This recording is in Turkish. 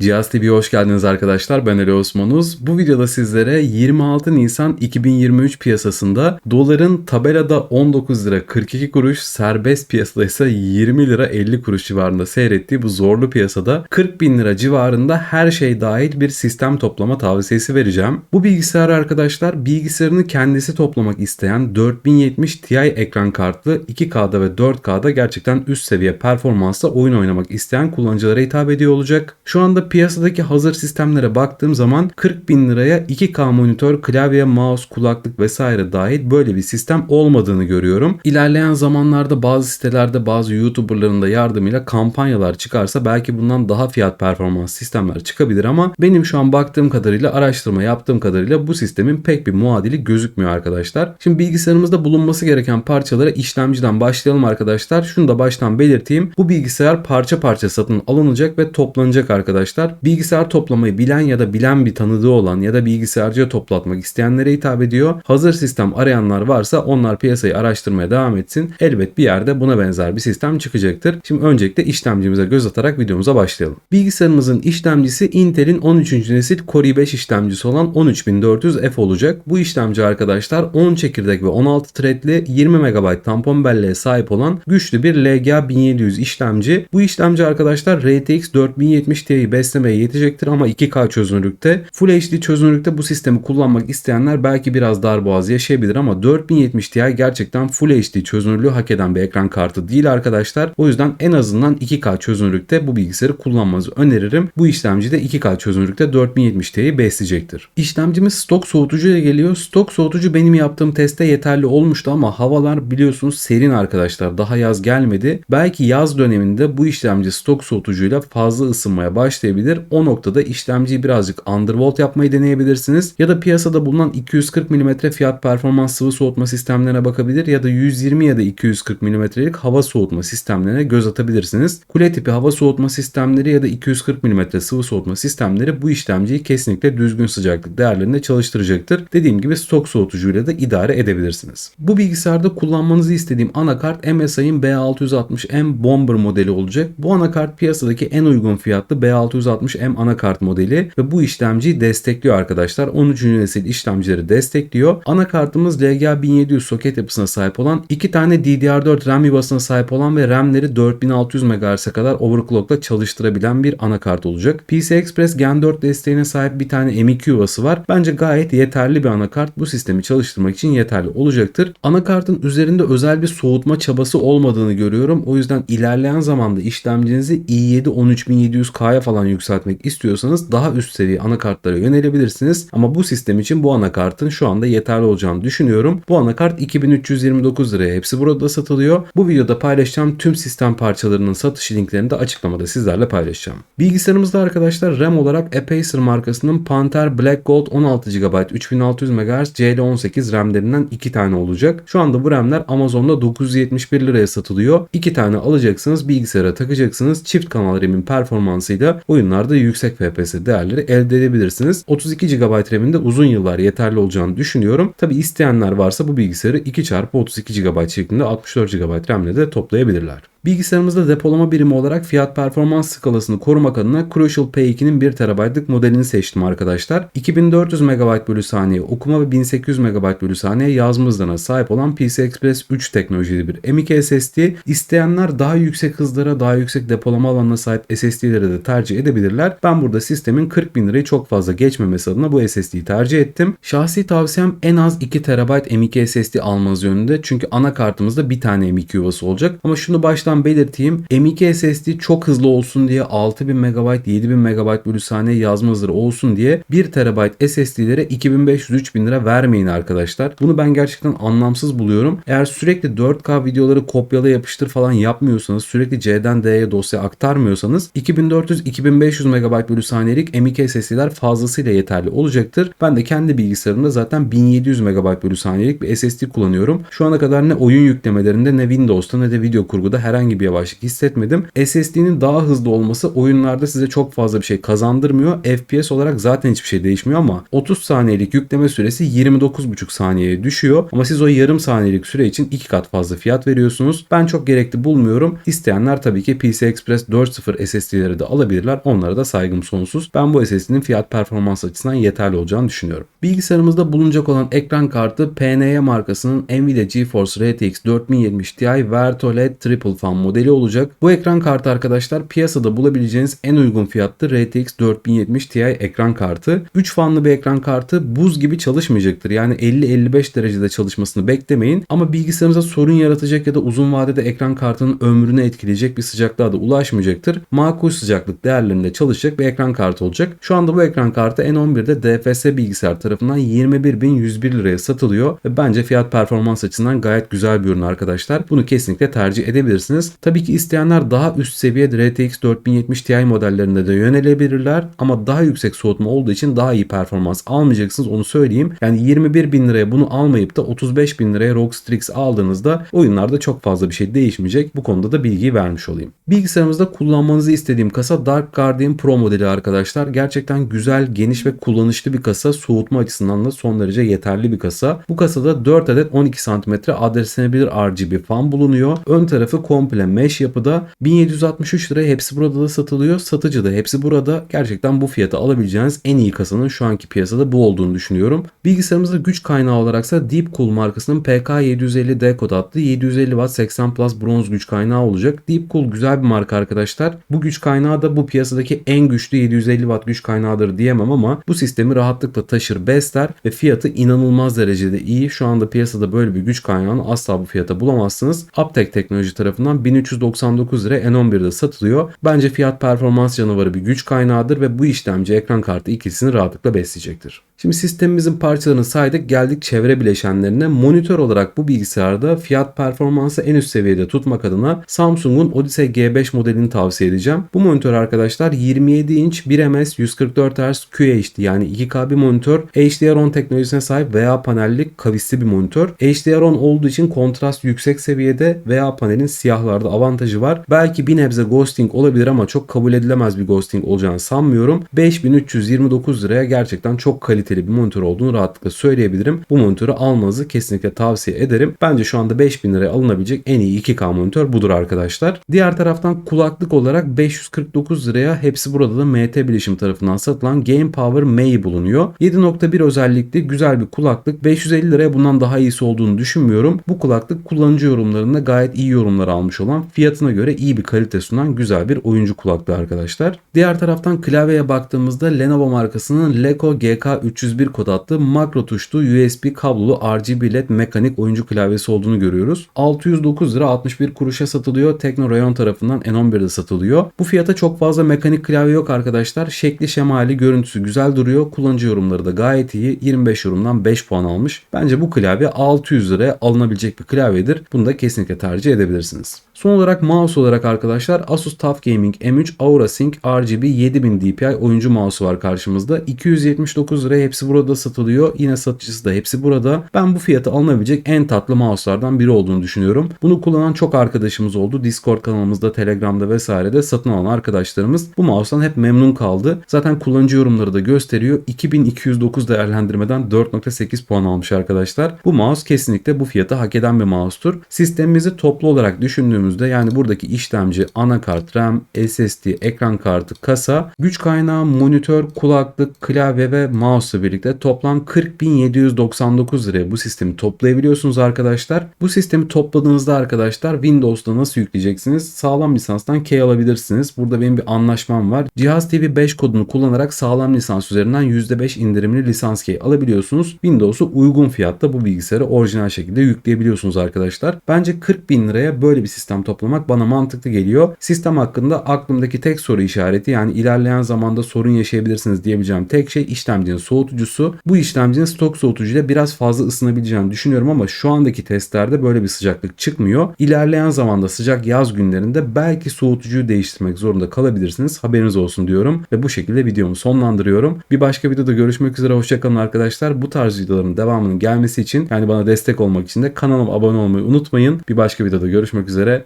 Cihaz TV'ye hoş geldiniz arkadaşlar. Ben Ali Osmanuz. Bu videoda sizlere 26 Nisan 2023 piyasasında doların tabelada 19 lira 42 kuruş, serbest piyasada ise 20 lira 50 kuruş civarında seyrettiği bu zorlu piyasada 40 bin lira civarında her şey dahil bir sistem toplama tavsiyesi vereceğim. Bu bilgisayar arkadaşlar bilgisayarını kendisi toplamak isteyen 4070 Ti ekran kartlı 2K'da ve 4K'da gerçekten üst seviye performansla oyun oynamak isteyen kullanıcılara hitap ediyor olacak. Şu anda piyasadaki hazır sistemlere baktığım zaman 40 bin liraya 2K monitör, klavye, mouse, kulaklık vesaire dahil böyle bir sistem olmadığını görüyorum. İlerleyen zamanlarda bazı sitelerde bazı YouTuber'ların da yardımıyla kampanyalar çıkarsa belki bundan daha fiyat performans sistemler çıkabilir ama benim şu an baktığım kadarıyla araştırma yaptığım kadarıyla bu sistemin pek bir muadili gözükmüyor arkadaşlar. Şimdi bilgisayarımızda bulunması gereken parçalara işlemciden başlayalım arkadaşlar. Şunu da baştan belirteyim. Bu bilgisayar parça parça satın alınacak ve toplanacak arkadaşlar arkadaşlar bilgisayar toplamayı bilen ya da bilen bir tanıdığı olan ya da bilgisayarcıya toplatmak isteyenlere hitap ediyor. Hazır sistem arayanlar varsa onlar piyasayı araştırmaya devam etsin. Elbet bir yerde buna benzer bir sistem çıkacaktır. Şimdi öncelikle işlemcimize göz atarak videomuza başlayalım. Bilgisayarımızın işlemcisi Intel'in 13. nesil Core i5 işlemcisi olan 13400F olacak. Bu işlemci arkadaşlar 10 çekirdek ve 16 threadli 20 MB tampon belleğe sahip olan güçlü bir LGA 1700 işlemci. Bu işlemci arkadaşlar RTX 4070 Ti'yi beslemeye yetecektir ama 2K çözünürlükte. Full HD çözünürlükte bu sistemi kullanmak isteyenler belki biraz darboğaz yaşayabilir ama 4070 Ti gerçekten Full HD çözünürlüğü hak eden bir ekran kartı değil arkadaşlar. O yüzden en azından 2K çözünürlükte bu bilgisayarı kullanmanızı öneririm. Bu işlemci de 2K çözünürlükte 4070 Ti'yi besleyecektir. İşlemcimiz stok soğutucu ile geliyor. Stok soğutucu benim yaptığım testte yeterli olmuştu ama havalar biliyorsunuz serin arkadaşlar. Daha yaz gelmedi. Belki yaz döneminde bu işlemci stok soğutucuyla fazla ısınmaya başlayabilir başlayabilir. O noktada işlemciyi birazcık undervolt yapmayı deneyebilirsiniz. Ya da piyasada bulunan 240 mm fiyat performans sıvı soğutma sistemlerine bakabilir ya da 120 ya da 240 mm'lik hava soğutma sistemlerine göz atabilirsiniz. Kule tipi hava soğutma sistemleri ya da 240 mm sıvı soğutma sistemleri bu işlemciyi kesinlikle düzgün sıcaklık değerlerinde çalıştıracaktır. Dediğim gibi stok soğutucuyla da idare edebilirsiniz. Bu bilgisayarda kullanmanızı istediğim anakart MSI'ın B660M Bomber modeli olacak. Bu anakart piyasadaki en uygun fiyatlı B660 660M anakart modeli ve bu işlemciyi destekliyor arkadaşlar. 13. nesil işlemcileri destekliyor. Anakartımız LGA 1700 soket yapısına sahip olan, iki tane DDR4 RAM yuvasına sahip olan ve RAM'leri 4600 MHz'e kadar overclockla çalıştırabilen bir anakart olacak. PCI Express Gen 4 desteğine sahip bir tane M2 yuvası var. Bence gayet yeterli bir anakart. Bu sistemi çalıştırmak için yeterli olacaktır. Anakartın üzerinde özel bir soğutma çabası olmadığını görüyorum. O yüzden ilerleyen zamanda işlemcinizi i7 13700K'ya falan falan yükseltmek istiyorsanız daha üst seviye anakartlara yönelebilirsiniz. Ama bu sistem için bu anakartın şu anda yeterli olacağını düşünüyorum. Bu anakart 2329 liraya hepsi burada satılıyor. Bu videoda paylaşacağım tüm sistem parçalarının satış linklerini de açıklamada sizlerle paylaşacağım. Bilgisayarımızda arkadaşlar RAM olarak Apacer markasının Panther Black Gold 16 GB 3600 MHz CL18 RAM'lerinden 2 tane olacak. Şu anda bu RAM'ler Amazon'da 971 liraya satılıyor. 2 tane alacaksınız bilgisayara takacaksınız. Çift kanal RAM'in performansıyla oyunlarda yüksek FPS değerleri elde edebilirsiniz. 32 GB RAM'in uzun yıllar yeterli olacağını düşünüyorum. Tabi isteyenler varsa bu bilgisayarı 2x32 GB şeklinde 64 GB RAM ile de toplayabilirler. Bilgisayarımızda depolama birimi olarak fiyat performans skalasını korumak adına Crucial P2'nin 1 TB'lık modelini seçtim arkadaşlar. 2400 MB bölü saniye okuma ve 1800 MB bölü saniye yazma hızlarına sahip olan PCI Express 3 teknolojili bir M.2 SSD. İsteyenler daha yüksek hızlara, daha yüksek depolama alanına sahip SSD'leri de tercih edebilirler. Ben burada sistemin 40 bin lirayı çok fazla geçmemesi adına bu SSD'yi tercih ettim. Şahsi tavsiyem en az 2 TB M.2 SSD almanız yönünde. Çünkü anakartımızda bir tane M.2 yuvası olacak. Ama şunu baştan belirteyim. M.2 SSD çok hızlı olsun diye 6000 MB 7000 MB bölü saniye yazma hızları olsun diye 1 TB SSD'lere 2500-3000 lira vermeyin arkadaşlar. Bunu ben gerçekten anlamsız buluyorum. Eğer sürekli 4K videoları kopyala yapıştır falan yapmıyorsanız sürekli C'den D'ye dosya aktarmıyorsanız 2400-2500 MB bölü saniyelik M.2 SSD'ler fazlasıyla yeterli olacaktır. Ben de kendi bilgisayarımda zaten 1700 MB bölü saniyelik bir SSD kullanıyorum. Şu ana kadar ne oyun yüklemelerinde ne Windows'ta ne de video kurguda herhangi bir yavaşlık hissetmedim. SSD'nin daha hızlı olması oyunlarda size çok fazla bir şey kazandırmıyor. FPS olarak zaten hiçbir şey değişmiyor ama 30 saniyelik yükleme süresi 29,5 saniyeye düşüyor. Ama siz o yarım saniyelik süre için iki kat fazla fiyat veriyorsunuz. Ben çok gerekli bulmuyorum. İsteyenler tabii ki PC Express 4.0 SSD'leri de alabilirler onlara da saygım sonsuz. Ben bu SSD'nin fiyat performans açısından yeterli olacağını düşünüyorum. Bilgisayarımızda bulunacak olan ekran kartı PNE markasının Nvidia GeForce RTX 4070 Ti Verto LED Triple Fan modeli olacak. Bu ekran kartı arkadaşlar piyasada bulabileceğiniz en uygun fiyatlı RTX 4070 Ti ekran kartı. 3 fanlı bir ekran kartı buz gibi çalışmayacaktır. Yani 50-55 derecede çalışmasını beklemeyin ama bilgisayarınıza sorun yaratacak ya da uzun vadede ekran kartının ömrünü etkileyecek bir sıcaklığa da ulaşmayacaktır. Makul sıcaklık değerlerinde çalışacak bir ekran kartı olacak. Şu anda bu ekran kartı N11'de DFS bilgisayar tarafından 21.101 liraya satılıyor ve bence fiyat performans açısından gayet güzel bir ürün arkadaşlar. Bunu kesinlikle tercih edebilirsiniz. Tabii ki isteyenler daha üst seviye RTX 4070 Ti modellerinde de yönelebilirler ama daha yüksek soğutma olduğu için daha iyi performans almayacaksınız onu söyleyeyim. Yani 21 bin liraya bunu almayıp da 35 bin liraya ROG Strix aldığınızda oyunlarda çok fazla bir şey değişmeyecek. Bu konuda da bilgiyi vermiş olayım. Bilgisayarımızda kullanmanızı istediğim kasa Dark Guardian Pro modeli arkadaşlar. Gerçekten güzel, geniş ve kullanışlı bir kasa. Soğutma açısından da son derece yeterli bir kasa. Bu kasada 4 adet 12 cm adreslenebilir RGB fan bulunuyor. Ön tarafı komple mesh yapıda. 1763 liraya hepsi burada da satılıyor. Satıcı da hepsi burada. Gerçekten bu fiyata alabileceğiniz en iyi kasanın şu anki piyasada bu olduğunu düşünüyorum. Bilgisayarımızda güç kaynağı olaraksa Deepcool markasının PK750D kod adlı 750 Watt 80 Plus bronz güç kaynağı olacak. Deepcool güzel bir marka arkadaşlar. Bu güç kaynağı da bu piyasadaki en güçlü 750 Watt güç kaynağıdır diyemem ama bu sistemi rahatlıkla taşır besler ve fiyatı inanılmaz derecede iyi. Şu anda piyasada böyle bir güç kaynağını asla bu fiyata bulamazsınız. Aptek Teknoloji tarafından 1399 lira N11'de satılıyor. Bence fiyat performans canavarı bir güç kaynağıdır ve bu işlemci ekran kartı ikisini rahatlıkla besleyecektir. Şimdi sistemimizin parçalarını saydık geldik çevre bileşenlerine. Monitör olarak bu bilgisayarda fiyat performansı en üst seviyede tutmak adına Samsung'un Odyssey G5 modelini tavsiye edeceğim. Bu monitör arkadaşlar 27 inç 1ms 144 Hz QHD yani 2K bir monitör. HDR10 teknolojisine sahip VA panelli kavisli bir monitör. HDR10 olduğu için kontrast yüksek seviyede VA panelin siyahlarda avantajı var. Belki bir nebze ghosting olabilir ama çok kabul edilemez bir ghosting olacağını sanmıyorum. 5329 liraya gerçekten çok kaliteli kaliteli bir monitör olduğunu rahatlıkla söyleyebilirim. Bu monitörü almanızı kesinlikle tavsiye ederim. Bence şu anda 5000 liraya alınabilecek en iyi 2K monitör budur arkadaşlar. Diğer taraftan kulaklık olarak 549 liraya hepsi burada da MT Bilişim tarafından satılan Game Power May bulunuyor. 7.1 özellikli güzel bir kulaklık. 550 liraya bundan daha iyisi olduğunu düşünmüyorum. Bu kulaklık kullanıcı yorumlarında gayet iyi yorumlar almış olan fiyatına göre iyi bir kalite sunan güzel bir oyuncu kulaklığı arkadaşlar. Diğer taraftan klavyeye baktığımızda Lenovo markasının Leco GK3 301 kod adlı makro tuşlu USB kablolu RGB LED mekanik oyuncu klavyesi olduğunu görüyoruz. 609 lira 61 kuruşa satılıyor. Tekno Rayon tarafından N11'de satılıyor. Bu fiyata çok fazla mekanik klavye yok arkadaşlar. Şekli şemali görüntüsü güzel duruyor. Kullanıcı yorumları da gayet iyi. 25 yorumdan 5 puan almış. Bence bu klavye 600 liraya alınabilecek bir klavyedir. Bunu da kesinlikle tercih edebilirsiniz. Son olarak mouse olarak arkadaşlar Asus TUF Gaming M3 Aura Sync RGB 7000 DPI oyuncu mouse'u var karşımızda. 279 liraya hepsi burada satılıyor. Yine satıcısı da hepsi burada. Ben bu fiyata alınabilecek en tatlı mouse'lardan biri olduğunu düşünüyorum. Bunu kullanan çok arkadaşımız oldu. Discord kanalımızda, Telegram'da vesairede satın alan arkadaşlarımız bu mouse'dan hep memnun kaldı. Zaten kullanıcı yorumları da gösteriyor. 2209 değerlendirmeden 4.8 puan almış arkadaşlar. Bu mouse kesinlikle bu fiyatı hak eden bir mouse'tur. Sistemimizi toplu olarak düşündüğümüzde yani buradaki işlemci, anakart, RAM, SSD, ekran kartı, kasa, güç kaynağı, monitör, kulaklık, klavye ve mouse birlikte toplam 40.799 liraya bu sistemi toplayabiliyorsunuz arkadaşlar. Bu sistemi topladığınızda arkadaşlar Windows'ta nasıl yükleyeceksiniz? Sağlam lisanstan key alabilirsiniz. Burada benim bir anlaşmam var. Cihaz TV 5 kodunu kullanarak sağlam lisans üzerinden %5 indirimli lisans key alabiliyorsunuz. Windows'u uygun fiyatta bu bilgisayarı orijinal şekilde yükleyebiliyorsunuz arkadaşlar. Bence 40 bin liraya böyle bir sistem toplamak bana mantıklı geliyor. Sistem hakkında aklımdaki tek soru işareti yani ilerleyen zamanda sorun yaşayabilirsiniz diyebileceğim tek şey işlemcinin soğutucusu. Bu işlemcinin stok soğutucuyla biraz fazla ısınabileceğini düşünüyorum ama şu andaki testlerde böyle bir sıcaklık çıkmıyor. İlerleyen zamanda sıcak yaz günlerinde belki soğutucuyu değiştirmek zorunda kalabilirsiniz. Haberiniz olsun diyorum ve bu şekilde videomu sonlandırıyorum. Bir başka videoda görüşmek üzere. Hoşçakalın arkadaşlar. Bu tarz videoların devamının gelmesi için yani bana destek olmak için de kanalıma abone olmayı unutmayın. Bir başka videoda görüşmek üzere.